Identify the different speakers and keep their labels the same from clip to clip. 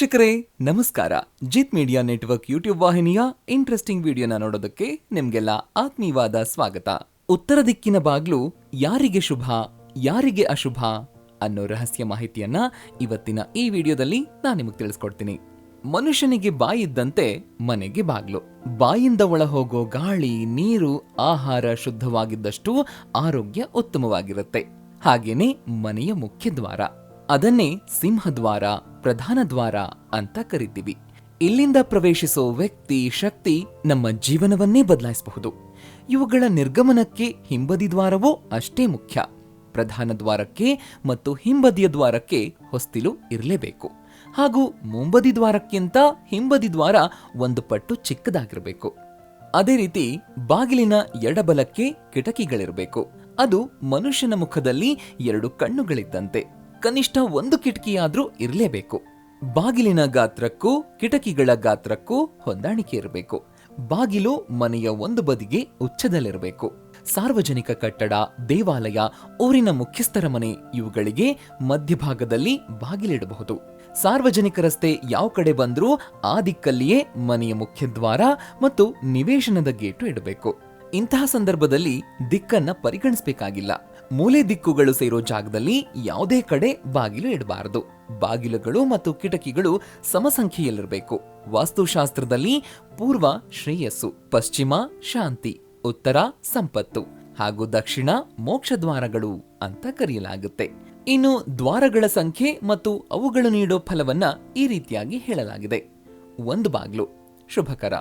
Speaker 1: ವೀಕ್ಷಕರೇ, ನಮಸ್ಕಾರ. ಜಿತ್ media network YouTube ವಾಹಿನಿಯ ಇಂಟ್ರೆಸ್ಟಿಂಗ್ ವಿಡಿಯೋನ ನೋಡೋದಕ್ಕೆ ನಿಮ್ಗೆಲ್ಲ ಆತ್ಮೀಯವಾದ ಸ್ವಾಗತ. ಉತ್ತರ ದಿಕ್ಕಿನ ಬಾಗ್ಲು ಯಾರಿಗೆ ಶುಭ, ಯಾರಿಗೆ ಅಶುಭ ಅನ್ನೋ ರಹಸ್ಯ ಮಾಹಿತಿಯನ್ನ ಇವತ್ತಿನ ಈ ವಿಡಿಯೋದಲ್ಲಿ ನಾನು ನಿಮಗೆ ತಿಳಿಸ್ಕೊಡ್ತೀನಿ. ಮನುಷ್ಯನಿಗೆ ಬಾಯಿದ್ದಂತೆ ಮನೆಗೆ ಬಾಗ್ಲು. ಬಾಯಿಂದ ಒಳ ಹೋಗೋ ಗಾಳಿ, ನೀರು, ಆಹಾರ ಶುದ್ಧವಾಗಿದ್ದಷ್ಟು ಆರೋಗ್ಯ ಉತ್ತಮವಾಗಿರುತ್ತೆ. ಹಾಗೇನೆ ಮನೆಯ ಮುಖ್ಯ ದ್ವಾರ. ಅದನ್ನೇ ಸಿಂಹದ್ವಾರ ಪ್ರಧಾನ ದ್ವಾರ ಅಂತ ಕರಿತೀವಿ. ಇಲ್ಲಿಂದ ಪ್ರವೇಶಿಸೋ ವ್ಯಕ್ತಿ, ಶಕ್ತಿ ನಮ್ಮ ಜೀವನವನ್ನೇ ಬದಲಾಯಿಸಬಹುದು. ಇವುಗಳ ನಿರ್ಗಮನಕ್ಕೆ ಹಿಂಬದಿ ದ್ವಾರವೂ ಅಷ್ಟೇ ಮುಖ್ಯ. ಪ್ರಧಾನ ದ್ವಾರಕ್ಕೆ ಮತ್ತು ಹಿಂಬದಿಯ ದ್ವಾರಕ್ಕೆ ಹೊಸ್ತಿಲು ಇರಲೇಬೇಕು. ಹಾಗೂ ಮುಂಬದಿ ದ್ವಾರಕ್ಕಿಂತ ಹಿಂಬದಿ ದ್ವಾರ ಒಂದು ಪಟ್ಟು ಚಿಕ್ಕದಾಗಿರಬೇಕು. ಅದೇ ರೀತಿ ಬಾಗಿಲಿನ ಎಡಬಲಕ್ಕೆ ಕಿಟಕಿಗಳಿರಬೇಕು. ಅದು ಮನುಷ್ಯನ ಮುಖದಲ್ಲಿ ಎರಡು ಕಣ್ಣುಗಳಿದ್ದಂತೆ. ಕನಿಷ್ಠ ಒಂದು ಕಿಟಕಿಯಾದ್ರೂ ಇರಲೇಬೇಕು. ಬಾಗಿಲಿನ ಗಾತ್ರಕ್ಕೂ, ಕಿಟಕಿಗಳ ಗಾತ್ರಕ್ಕೂ ಹೊಂದಾಣಿಕೆ ಇರಬೇಕು. ಬಾಗಿಲು ಮನೆಯ ಒಂದು ಬದಿಗೆ ಉಚ್ಚದಲ್ಲಿರಬೇಕು. ಸಾರ್ವಜನಿಕ ಕಟ್ಟಡ, ದೇವಾಲಯ, ಊರಿನ ಮುಖ್ಯಸ್ಥರ ಮನೆ ಇವುಗಳಿಗೆ ಮಧ್ಯಭಾಗದಲ್ಲಿ ಬಾಗಿಲಿಡಬಹುದು. ಸಾರ್ವಜನಿಕ ರಸ್ತೆ ಯಾವ ಕಡೆ ಬಂದರೂ ಆ ದಿಕ್ಕಲ್ಲಿಯೇ ಮನೆಯ ಮುಖ್ಯದ್ವಾರ ಮತ್ತು ನಿವೇಶನದ ಗೇಟು ಇಡಬೇಕು. ಇಂತಹ ಸಂದರ್ಭದಲ್ಲಿ ದಿಕ್ಕನ್ನ ಪರಿಗಣಿಸಬೇಕಾಗಿಲ್ಲ. ಮೂಲೆ ದಿಕ್ಕುಗಳು ಸೇರೋ ಜಾಗದಲ್ಲಿ ಯಾವುದೇ ಕಡೆ ಬಾಗಿಲು ಇಡಬಾರದು. ಬಾಗಿಲುಗಳು ಮತ್ತು ಕಿಟಕಿಗಳು ಸಮಸಂಖ್ಯೆಯಲ್ಲಿರಬೇಕು. ವಾಸ್ತುಶಾಸ್ತ್ರದಲ್ಲಿ ಪೂರ್ವ ಶ್ರೇಯಸ್ಸು, ಪಶ್ಚಿಮ ಶಾಂತಿ, ಉತ್ತರ ಸಂಪತ್ತು, ಹಾಗೂ ದಕ್ಷಿಣ ಮೋಕ್ಷ ದ್ವಾರಗಳು ಅಂತ ಕರೆಯಲಾಗುತ್ತೆ. ಇನ್ನು ದ್ವಾರಗಳ ಸಂಖ್ಯೆ ಮತ್ತು ಅವುಗಳು ನೀಡೋ ಫಲವನ್ನ ಈ ರೀತಿಯಾಗಿ ಹೇಳಲಾಗಿದೆ. ಒಂದು ಬಾಗ್ಲು, ಶುಭಕರ.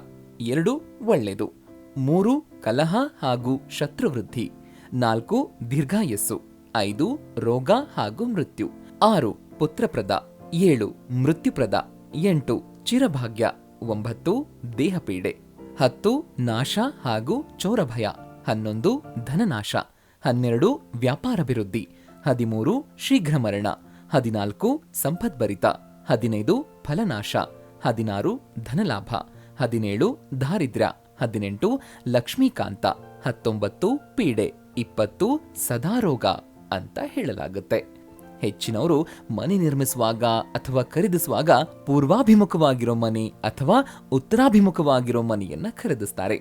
Speaker 1: ಎರಡು ಒಳ್ಳೆಯದು ಮೂರು ಕಲಹ ಹಾಗೂ ಶತ್ರುವೃದ್ಧಿ. ನಾಲ್ಕು ದೀರ್ಘಾಯಸ್ಸು, ಐದು ರೋಗ ಹಾಗೂ ಮೃತ್ಯು, ಆರು ಪುತ್ರಪ್ರದ, ಏಳು ಮೃತ್ಯುಪ್ರದ, ಎಂಟು ಚಿರಭಾಗ್ಯ, ಒಂಬತ್ತು ದೇಹಪೀಡೆ, ಹತ್ತು ನಾಶ ಹಾಗೂ ಚೋರಭಯ, ಹನ್ನೊಂದು ಧನನಾಶ, ಹನ್ನೆರಡು ವ್ಯಾಪಾರಭಿವೃದ್ಧಿ ಹದಿಮೂರು ಶೀಘ್ರ ಮರಣ, ಹದಿನಾಲ್ಕು ಸಂಪದ್ಭರಿತ, ಹದಿನೈದು ಫಲನಾಶ, ಹದಿನಾರು ಧನಲಾಭ, ಹದಿನೇಳು ದಾರಿದ್ರ್ಯ, ಹದಿನೆಂಟು ಲಕ್ಷ್ಮೀಕಾಂತ, ಹತ್ತೊಂಬತ್ತು ಪೀಡೆ. ಇಪ್ಪತ್ತು ಸದಾರೋಗ ಅಂತ ಹೇಳಲಾಗುತ್ತೆ. ಹೆಚ್ಚಿನವರು ಮನೆ ನಿರ್ಮಿಸುವಾಗ ಅಥವಾ ಖರೀದಿಸುವಾಗ ಪೂರ್ವಾಭಿಮುಖವಾಗಿರೋ ಮನೆ ಅಥವಾ ಉತ್ತರಾಭಿಮುಖವಾಗಿರೋ ಮನೆಯನ್ನ ಖರೀದಿಸ್ತಾರೆ.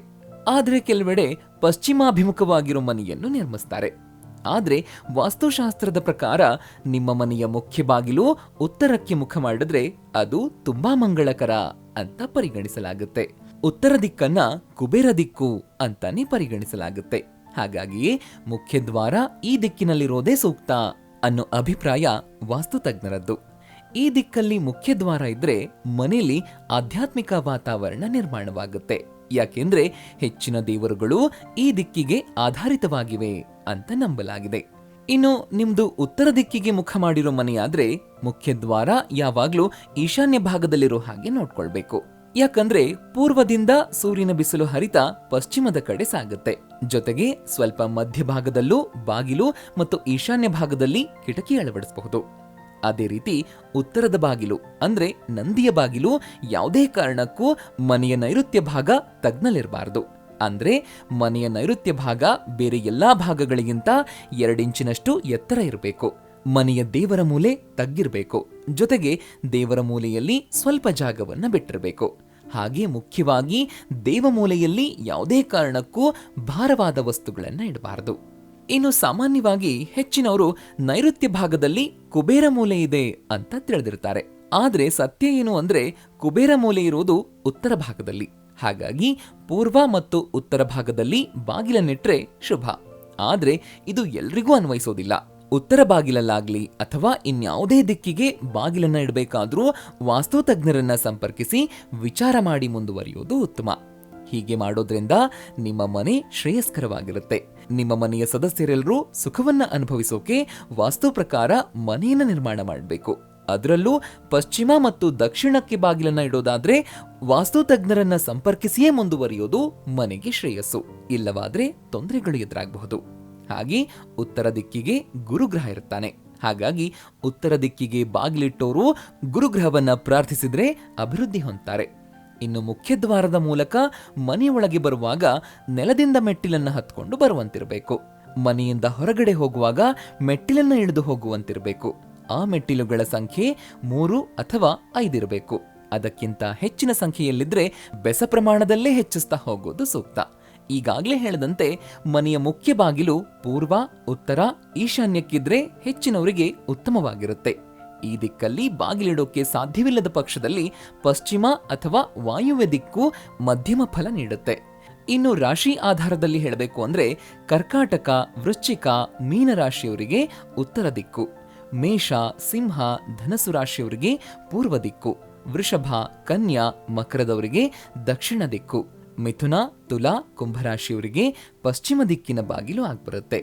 Speaker 1: ಆದರೆ ಕೆಲವೆಡೆ ಪಶ್ಚಿಮಾಭಿಮುಖವಾಗಿರೋ ಮನೆಯನ್ನು ನಿರ್ಮಿಸ್ತಾರೆ. ಆದರೆ ವಾಸ್ತುಶಾಸ್ತ್ರದ ಪ್ರಕಾರ ನಿಮ್ಮ ಮನೆಯ ಮುಖ್ಯ ಬಾಗಿಲು ಉತ್ತರಕ್ಕೆ ಮುಖ ಮಾಡಿದ್ರೆ ಅದು ತುಂಬಾ ಮಂಗಳಕರ ಅಂತ ಪರಿಗಣಿಸಲಾಗುತ್ತೆ. ಉತ್ತರ ದಿಕ್ಕನ್ನ ಕುಬೇರ ದಿಕ್ಕು ಅಂತಾನೆ ಪರಿಗಣಿಸಲಾಗುತ್ತೆ. ಹಾಗಾಗಿಯೇ ಮುಖ್ಯ ದ್ವಾರ ಈ ದಿಕ್ಕಿನಲ್ಲಿರೋದೇ ಸೂಕ್ತ ಅನ್ನೋ ಅಭಿಪ್ರಾಯ ವಾಸ್ತುತಜ್ಞರದ್ದು. ಈ ದಿಕ್ಕಲ್ಲಿ ಮುಖ್ಯ ದ್ವಾರ ಇದ್ರೆ ಮನೆಯಲ್ಲಿ ಆಧ್ಯಾತ್ಮಿಕ ವಾತಾವರಣ ನಿರ್ಮಾಣವಾಗುತ್ತೆ. ಯಾಕೆಂದ್ರೆ ಹೆಚ್ಚಿನ ದೇವರುಗಳು ಈ ದಿಕ್ಕಿಗೆ ಆಧಾರಿತವಾಗಿವೆ ಅಂತ ನಂಬಲಾಗಿದೆ. ಇನ್ನು ನಿಮ್ದು ಉತ್ತರ ದಿಕ್ಕಿಗೆ ಮುಖ ಮಾಡಿರೋ ಮನೆಯಾದ್ರೆ ಮುಖ್ಯ ದ್ವಾರ ಯಾವಾಗ್ಲೂ ಈಶಾನ್ಯ ಭಾಗದಲ್ಲಿರೋ ಹಾಗೆ ನೋಡ್ಕೊಳ್ಬೇಕು. ಯಾಕಂದ್ರೆ ಪೂರ್ವದಿಂದ ಸೂರ್ಯನ ಬಿಸಿಲು ಹರಿತ ಪಶ್ಚಿಮದ ಕಡೆ ಸಾಗುತ್ತೆ. ಜೊತೆಗೆ ಸ್ವಲ್ಪ ಮಧ್ಯಭಾಗದಲ್ಲೂ ಬಾಗಿಲು ಮತ್ತು ಈಶಾನ್ಯ ಭಾಗದಲ್ಲಿ ಕಿಟಕಿ ಅಳವಡಿಸಬಹುದು. ಅದೇ ರೀತಿ ಉತ್ತರದ ಬಾಗಿಲು ಅಂದ್ರೆ ನಂದಿಯ ಬಾಗಿಲು ಯಾವುದೇ ಕಾರಣಕ್ಕೂ ಮನೆಯ ನೈಋತ್ಯ ಭಾಗ ತಗ್ನಲಿರಬಾರದು ಅಂದ್ರೆ ಮನೆಯ ನೈಋತ್ಯ ಭಾಗ ಬೇರೆ ಎಲ್ಲಾ ಭಾಗಗಳಿಗಿಂತ ಎರಡಿಂಚಿನಷ್ಟು ಎತ್ತರ ಇರಬೇಕು. ಮನೆಯ ದೇವರ ಮೂಲೆ ತಗ್ಗಿರಬೇಕು. ಜೊತೆಗೆ ದೇವರ ಮೂಲೆಯಲ್ಲಿ ಸ್ವಲ್ಪ ಜಾಗವನ್ನ ಬಿಟ್ಟಿರಬೇಕು. ಹಾಗೆ ಮುಖ್ಯವಾಗಿ ದೇವಮೂಲೆಯಲ್ಲಿ ಯಾವುದೇ ಕಾರಣಕ್ಕೂ ಭಾರವಾದ ವಸ್ತುಗಳನ್ನು ಇಡಬಾರದು. ಇನ್ನು ಸಾಮಾನ್ಯವಾಗಿ ಹೆಚ್ಚಿನವರು ನೈಋತ್ಯ ಭಾಗದಲ್ಲಿ ಕುಬೇರ ಮೂಲೆ ಇದೆ ಅಂತ ತಿಳಿದಿರ್ತಾರೆ. ಆದರೆ ಸತ್ಯ ಏನು ಅಂದ್ರೆ ಕುಬೇರ ಮೂಲೆ ಇರುವುದು ಉತ್ತರ ಭಾಗದಲ್ಲಿ. ಹಾಗಾಗಿ ಪೂರ್ವ ಮತ್ತು ಉತ್ತರ ಭಾಗದಲ್ಲಿ ಬಾಗಿಲನ್ನಿಟ್ರೆ ಶುಭ. ಆದರೆ ಇದು ಎಲ್ರಿಗೂ ಅನ್ವಯಿಸೋದಿಲ್ಲ. ಉತ್ತರ ಬಾಗಿಲಲ್ಲಾಗ್ಲಿ ಅಥವಾ ಇನ್ಯಾವುದೇ ದಿಕ್ಕಿಗೆ ಬಾಗಿಲನ್ನ ಇಡಬೇಕಾದ್ರೂ ವಾಸ್ತುತಜ್ಞರನ್ನ ಸಂಪರ್ಕಿಸಿ ವಿಚಾರ ಮಾಡಿ ಮುಂದುವರಿಯೋದು ಉತ್ತಮ. ಹೀಗೆ ಮಾಡೋದ್ರಿಂದ ನಿಮ್ಮ ಮನೆ ಶ್ರೇಯಸ್ಕರವಾಗಿರುತ್ತೆ. ನಿಮ್ಮ ಮನೆಯ ಸದಸ್ಯರೆಲ್ಲರೂ ಸುಖವನ್ನ ಅನುಭವಿಸೋಕೆ ವಾಸ್ತು ಪ್ರಕಾರ ಮನೆಯನ್ನ ನಿರ್ಮಾಣ ಮಾಡಬೇಕು. ಅದರಲ್ಲೂ ಪಶ್ಚಿಮ ಮತ್ತು ದಕ್ಷಿಣಕ್ಕೆ ಬಾಗಿಲನ್ನ ಇಡೋದಾದ್ರೆ ವಾಸ್ತುತಜ್ಞರನ್ನ ಸಂಪರ್ಕಿಸಿಯೇ ಮುಂದುವರಿಯೋದು ಮನೆಗೆ ಶ್ರೇಯಸ್ಸು. ಇಲ್ಲವಾದ್ರೆ ತೊಂದರೆಗಳು ಎದುರಾಗಬಹುದು. ಹಾಗೆ ಉತ್ತರ ದಿಕ್ಕಿಗೆ ಗುರುಗ್ರಹ ಇರುತ್ತಾನೆ. ಹಾಗಾಗಿ ಉತ್ತರ ದಿಕ್ಕಿಗೆ ಬಾಗಿಲಿಟ್ಟೋರು ಗುರುಗ್ರಹವನ್ನು ಪ್ರಾರ್ಥಿಸಿದರೆ ಅಭಿವೃದ್ಧಿ ಹೊಂದ್ತಾರೆ. ಇನ್ನು ಮುಖ್ಯದ್ವಾರದ ಮೂಲಕ ಮನೆಯೊಳಗೆ ಬರುವಾಗ ನೆಲದಿಂದ ಮೆಟ್ಟಿಲನ್ನು ಹತ್ಕೊಂಡು ಬರುವಂತಿರಬೇಕು. ಮನೆಯಿಂದ ಹೊರಗಡೆ ಹೋಗುವಾಗ ಮೆಟ್ಟಿಲನ್ನು ಇಳಿದು ಹೋಗುವಂತಿರಬೇಕು. ಆ ಮೆಟ್ಟಿಲುಗಳ ಸಂಖ್ಯೆ ಮೂರು ಅಥವಾ ಐದಿರಬೇಕು ಅದಕ್ಕಿಂತ ಹೆಚ್ಚಿನ ಸಂಖ್ಯೆಯಲ್ಲಿದ್ದರೆ ಬೆಸ ಪ್ರಮಾಣದಲ್ಲೇ ಹೆಚ್ಚಿಸ್ತಾ ಹೋಗೋದು ಸೂಕ್ತ. ಈಗಾಗಲೇ ಹೇಳದಂತೆ ಮನೆಯ ಮುಖ್ಯ ಬಾಗಿಲು ಪೂರ್ವ, ಉತ್ತರ, ಈಶಾನ್ಯಕ್ಕಿದ್ರೆ ಹೆಚ್ಚಿನವರಿಗೆ ಉತ್ತಮವಾಗಿರುತ್ತೆ. ಈ ದಿಕ್ಕಲ್ಲಿ ಬಾಗಿಲಿಡೋಕೆ ಸಾಧ್ಯವಿಲ್ಲದ ಪಕ್ಷದಲ್ಲಿ ಪಶ್ಚಿಮ ಅಥವಾ ವಾಯುವ್ಯ ದಿಕ್ಕು ಮಧ್ಯಮ ಫಲ ನೀಡುತ್ತೆ. ಇನ್ನು ರಾಶಿ ಆಧಾರದಲ್ಲಿ ಹೇಳಬೇಕು ಅಂದ್ರೆ ಕರ್ಕಾಟಕ, ವೃಶ್ಚಿಕ, ಮೀನರಾಶಿಯವರಿಗೆ ಉತ್ತರ ದಿಕ್ಕು. ಮೇಷ, ಸಿಂಹ ಧನಸು ರಾಶಿಯವರಿಗೆ ಪೂರ್ವ ದಿಕ್ಕು. ವೃಷಭ, ಕನ್ಯಾ, ಮಕರದವರಿಗೆ ದಕ್ಷಿಣ ದಿಕ್ಕು. ಮಿಥುನ, ತುಲಾ ಕುಂಭರಾಶಿಯವರಿಗೆ ಪಶ್ಚಿಮ ದಿಕ್ಕಿನ ಬಾಗಿಲು ಆಗ್ಬರುತ್ತೆ.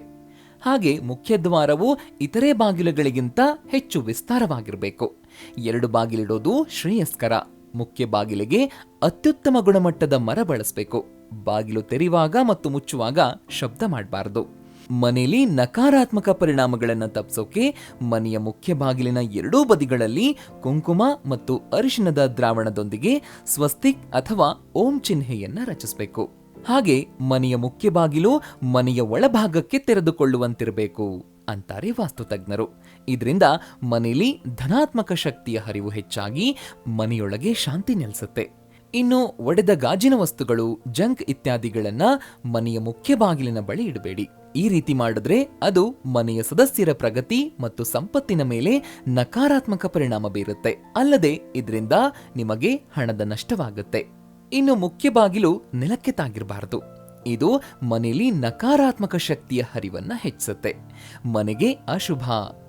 Speaker 1: ಹಾಗೆ ಮುಖ್ಯದ್ವಾರವು ಇತರೆ ಬಾಗಿಲುಗಳಿಗಿಂತ ಹೆಚ್ಚು ವಿಸ್ತಾರವಾಗಿರಬೇಕು. ಎರಡು ಬಾಗಿಲಿಡೋದು ಶ್ರೇಯಸ್ಕರ. ಮುಖ್ಯ ಬಾಗಿಲಿಗೆ ಅತ್ಯುತ್ತಮ ಗುಣಮಟ್ಟದ ಮರ ಬಳಸಬೇಕು. ಬಾಗಿಲು ತೆರೆಯುವಾಗ ಮತ್ತು ಮುಚ್ಚುವಾಗ ಶಬ್ದ ಮಾಡಬಾರದು. ಮನೆಯಲ್ಲಿ ನಕಾರಾತ್ಮಕ ಪರಿಣಾಮಗಳನ್ನು ತಪ್ಪಿಸೋಕೆ ಮನೆಯ ಮುಖ್ಯ ಬಾಗಿಲಿನ ಎರಡೂ ಬದಿಗಳಲ್ಲಿ ಕುಂಕುಮ ಮತ್ತು ಅರಿಶಿನದ ದ್ರಾವಣದೊಂದಿಗೆ ಸ್ವಸ್ತಿಕ್ ಅಥವಾ ಓಂ ಚಿಹ್ನೆಯನ್ನ ರಚಿಸಬೇಕು. ಹಾಗೆ ಮನೆಯ ಮುಖ್ಯ ಬಾಗಿಲು ಮನೆಯ ಒಳಭಾಗಕ್ಕೆ ತೆರೆದುಕೊಳ್ಳುವಂತಿರಬೇಕು ಅಂತಾರೆ ವಾಸ್ತುತಜ್ಞರು. ಇದರಿಂದ ಮನೆಯಲ್ಲಿ ಧನಾತ್ಮಕ ಶಕ್ತಿಯ ಹರಿವು ಹೆಚ್ಚಾಗಿ ಮನೆಯೊಳಗೆ ಶಾಂತಿ ನೆಲೆಸುತ್ತೆ. ಇನ್ನು ಒಡೆದ ಗಾಜಿನ ವಸ್ತುಗಳು, ಜಂಕ್ ಇತ್ಯಾದಿಗಳನ್ನ ಮನೆಯ ಮುಖ್ಯ ಬಾಗಿಲಿನ ಬಳಿ ಇಡಬೇಡಿ. ಈ ರೀತಿ ಮಾಡಿದ್ರೆ ಅದು ಮನೆಯ ಸದಸ್ಯರ ಪ್ರಗತಿ ಮತ್ತು ಸಂಪತ್ತಿನ ಮೇಲೆ ನಕಾರಾತ್ಮಕ ಪರಿಣಾಮ ಬೀರುತ್ತೆ. ಅಲ್ಲದೆ ಇದರಿಂದ ನಿಮಗೆ ಹಣದ ನಷ್ಟವಾಗುತ್ತೆ. ಇನ್ನು ಮುಖ್ಯ ಬಾಗಿಲು ನೆಲಕ್ಕೆ ತಾಗಿರಬಾರದು. ಇದು ಮನೆಯಲ್ಲಿ ನಕಾರಾತ್ಮಕ ಶಕ್ತಿಯ ಹರಿವನ್ನ ಹೆಚ್ಚಿಸುತ್ತೆ. ಮನೆಗೆ ಅಶುಭ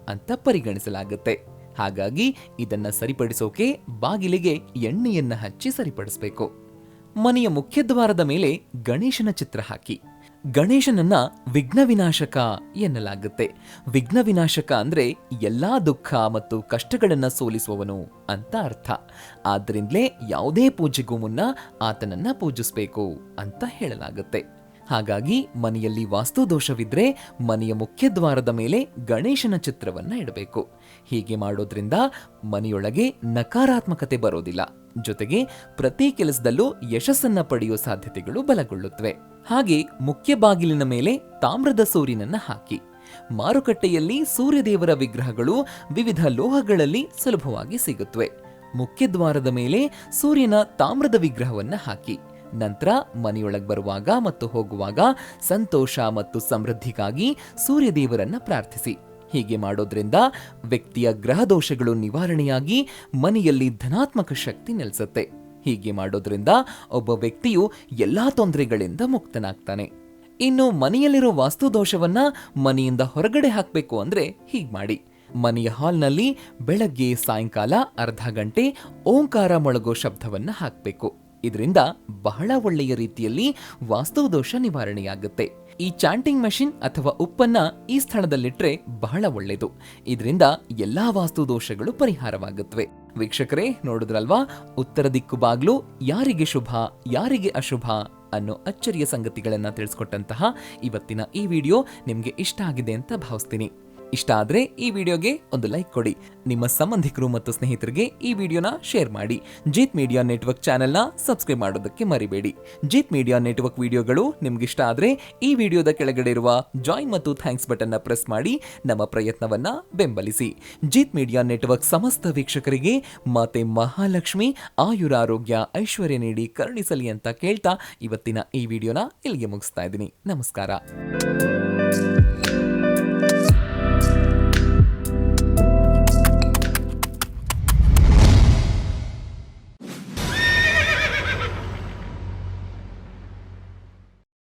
Speaker 1: ಅಂತ ಪರಿಗಣಿಸಲಾಗುತ್ತೆ. ಹಾಗಾಗಿ ಇದನ್ನ ಸರಿಪಡಿಸೋಕೆ ಬಾಗಿಲಿಗೆ ಎಣ್ಣೆಯನ್ನ ಹಚ್ಚಿ ಸರಿಪಡಿಸಬೇಕು. ಮನೆಯ ಮುಖ್ಯದ್ವಾರದ ಮೇಲೆ ಗಣೇಶನ ಚಿತ್ರ ಹಾಕಿ. ಗಣೇಶನನ್ನ ವಿಘ್ನ ವಿನಾಶಕ ಎನ್ನಲಾಗುತ್ತೆ. ವಿಘ್ನ ವಿನಾಶಕ ಅಂದ್ರೆ ಎಲ್ಲಾ ದುಃಖ ಮತ್ತು ಕಷ್ಟಗಳನ್ನ ಸೋಲಿಸುವವನು ಅಂತ ಅರ್ಥ. ಆದ್ರಿಂದಲೇ ಯಾವುದೇ ಪೂಜೆಗೂ ಮುನ್ನ ಆತನನ್ನ ಪೂಜಿಸಬೇಕು ಅಂತ ಹೇಳಲಾಗುತ್ತೆ. ಹಾಗಾಗಿ ಮನೆಯಲ್ಲಿ ವಾಸ್ತು ದೋಷವಿದ್ರೆ ಮನೆಯ ಮುಖ್ಯದ್ವಾರದ ಮೇಲೆ ಗಣೇಶನ ಚಿತ್ರವನ್ನ ಇಡಬೇಕು. ಹೀಗೆ ಮಾಡೋದ್ರಿಂದ ಮನೆಯೊಳಗೆ ನಕಾರಾತ್ಮಕತೆ ಬರೋದಿಲ್ಲ. ಜೊತೆಗೆ ಪ್ರತಿ ಕೆಲಸದಲ್ಲೂ ಯಶಸ್ಸನ್ನ ಪಡೆಯುವ ಸಾಧ್ಯತೆಗಳು ಬಲಗೊಳ್ಳುತ್ತವೆ. ಹಾಗೆ ಮುಖ್ಯ ಬಾಗಿಲಿನ ಮೇಲೆ ತಾಮ್ರದ ಸೂರಿನನ್ನ ಹಾಕಿ. ಮಾರುಕಟ್ಟೆಯಲ್ಲಿ ಸೂರ್ಯದೇವರ ವಿಗ್ರಹಗಳು ವಿವಿಧ ಲೋಹಗಳಲ್ಲಿ ಸುಲಭವಾಗಿ ಸಿಗುತ್ತವೆ ಮುಖ್ಯದ್ವಾರದ ಮೇಲೆ ಸೂರ್ಯನ ತಾಮ್ರದ ವಿಗ್ರಹವನ್ನ ಹಾಕಿ. ನಂತರ ಮನೆಯೊಳಗೆ ಬರುವಾಗ ಮತ್ತು ಹೋಗುವಾಗ ಸಂತೋಷ ಮತ್ತು ಸಮೃದ್ಧಿಗಾಗಿ ಸೂರ್ಯದೇವರನ್ನ ಪ್ರಾರ್ಥಿಸಿ. ಹೀಗೆ ಮಾಡೋದ್ರಿಂದ ವ್ಯಕ್ತಿಯ ಗ್ರಹ ದೋಷಗಳು ನಿವಾರಣೆಯಾಗಿ ಮನೆಯಲ್ಲಿ ಧನಾತ್ಮಕ ಶಕ್ತಿ ನೆಲೆಸುತ್ತೆ. ಹೀಗೆ ಮಾಡೋದ್ರಿಂದ ಒಬ್ಬ ವ್ಯಕ್ತಿಯು ಎಲ್ಲಾ ತೊಂದರೆಗಳಿಂದ ಮುಕ್ತನಾಗ್ತಾನೆ. ಇನ್ನು ಮನೆಯಲ್ಲಿರೋ ವಾಸ್ತು ದೋಷವನ್ನ ಮನೆಯಿಂದ ಹೊರಗಡೆ ಹಾಕಬೇಕು ಅಂದ್ರೆ ಹೀಗೆ ಮಾಡಿ. ಮನೆಯ ಹಾಲ್ನಲ್ಲಿ ಬೆಳಗ್ಗೆ, ಸಾಯಂಕಾಲ ಅರ್ಧ ಗಂಟೆ ಓಂಕಾರ ಮೊಳಗೋ ಶಬ್ದವನ್ನ ಹಾಕಬೇಕು. ಇದರಿಂದ ಬಹಳ ಒಳ್ಳೆಯ ರೀತಿಯಲ್ಲಿ ವಾಸ್ತು ದೋಷ ನಿವಾರಣೆಯಾಗುತ್ತೆ. ಈ ಚಾಂಟಿಂಗ್ ಮೆಷಿನ್ ಅಥವಾ ಉಪ್ಪನ್ನ ಈ ಸ್ಥಳದಲ್ಲಿಟ್ರೆ ಬಹಳ ಒಳ್ಳೆಯದು ಇದರಿಂದ ಎಲ್ಲಾ ವಾಸ್ತು ದೋಷಗಳು ಪರಿಹಾರವಾಗುತ್ತವೆ ವೀಕ್ಷಕರೇ, ನೋಡಿದ್ರಲ್ವಾ? ಉತ್ತರ ದಿಕ್ಕು ಬಾಗ್ಲು ಯಾರಿಗೆ ಶುಭ, ಯಾರಿಗೆ ಅಶುಭ ಅನ್ನೋ ಅಚ್ಚರಿಯ ಸಂಗತಿಗಳನ್ನು ತಿಳಿಸ್ಕೊಟ್ಟಂತಹ ಇವತ್ತಿನ ಈ ವಿಡಿಯೋ ನಿಮಗೆ ಇಷ್ಟ ಆಗಿದೆ ಅಂತ ಭಾವಿಸ್ತೀನಿ. ಇಷ್ಟ ಆದರೆ ಈ ವಿಡಿಯೋಗೆ ಒಂದು ಲೈಕ್ ಕೊಡಿ. ನಿಮ್ಮ ಸಂಬಂಧಿಕರು ಮತ್ತು ಸ್ನೇಹಿತರಿಗೆ ಈ ವಿಡಿಯೋನ ಶೇರ್ ಮಾಡಿ. ಜೀತ್ ಮೀಡಿಯಾ ನೆಟ್ವರ್ಕ್ ಚಾನೆಲ್ನ ಸಬ್ಸ್ಕ್ರೈಬ್ ಮಾಡೋದಕ್ಕೆ ಮರಿಬೇಡಿ. ಜೀತ್ ಮೀಡಿಯಾ ನೆಟ್ವರ್ಕ್ ವಿಡಿಯೋಗಳು ನಿಮ್ಗೆ ಇಷ್ಟ ಆದ್ರೆ ಈ ವಿಡಿಯೋದ ಕೆಳಗಡೆ ಇರುವ ಜಾಯಿನ್ ಮತ್ತು ಥ್ಯಾಂಕ್ಸ್ ಬಟನ್ನ ಪ್ರೆಸ್ ಮಾಡಿ, ನಮ್ಮ ಪ್ರಯತ್ನವನ್ನ ಬೆಂಬಲಿಸಿ. ಜೀತ್ ಮೀಡಿಯಾ ನೆಟ್ವರ್ಕ್ ಸಮಸ್ತ ವೀಕ್ಷಕರಿಗೆ ಮಾತೆ ಮಹಾಲಕ್ಷ್ಮಿ ಆಯುರಾರೋಗ್ಯ ಐಶ್ವರ್ಯ ನೀಡಿ ಕರುಣಿಸಲಿ ಅಂತ ಕೇಳ್ತಾ ಇವತ್ತಿನ ಈ ವಿಡಿಯೋನ ಇಲ್ಲಿಗೆ ಮುಗಿಸ್ತಾ ಇದ್ದೀನಿ. ನಮಸ್ಕಾರ.